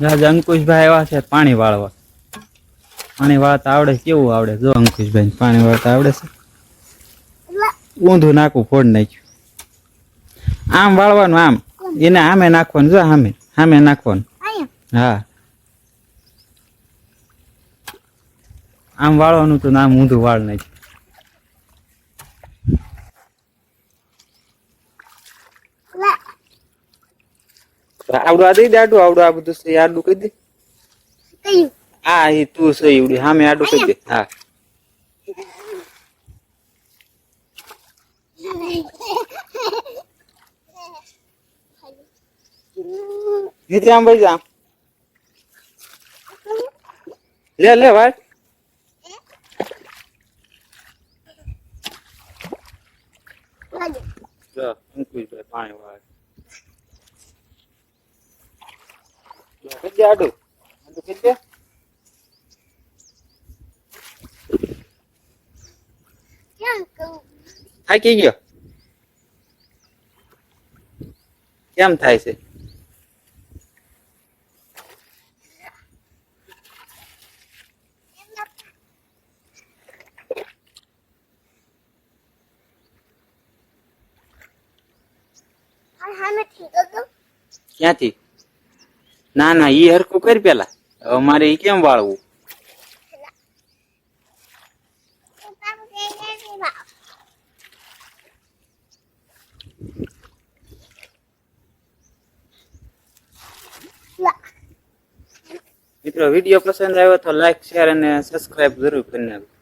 રાજા અંકુશભાઈ એવા છે પાણી વાળવા. પાણી વાળતા આવડે કેવું આવડે? જો અંકુશભાઈ પાણી વાળતા આવડે છે. ઊંધું નાખું ફોડ નાખ્યું. આમ વાળવાનું આમ. એને આમે નાખવાનું જો આમે આમે નાખવાનું. હા. આમ વાળવાનું તો નામ ઊંધું વાળ નાખ્યું. આવડું આ દઈ દે આડું આવડું આ બધું છે એ આડું કહી દે હા એ તું છે એવડી સામે આડું કહી દે હા નીચે આમ ભાઈ જા લે લે ભાઈ જો અંકુશભાઈ પાણી વાળે લે, કહી દે આડું આડું કહી દે થાકી ગયો કેમ થાય છે ક્યાંથી ના ના, ઈ હરખું કરી પેલા. હવે મારે ઈ કેમ વાળવું? મિત્રો, વીડિયો પસંદ આવ્યો તો લાઈક શેર અને સબસ્ક્રાઇબ જરૂર કરી નાખો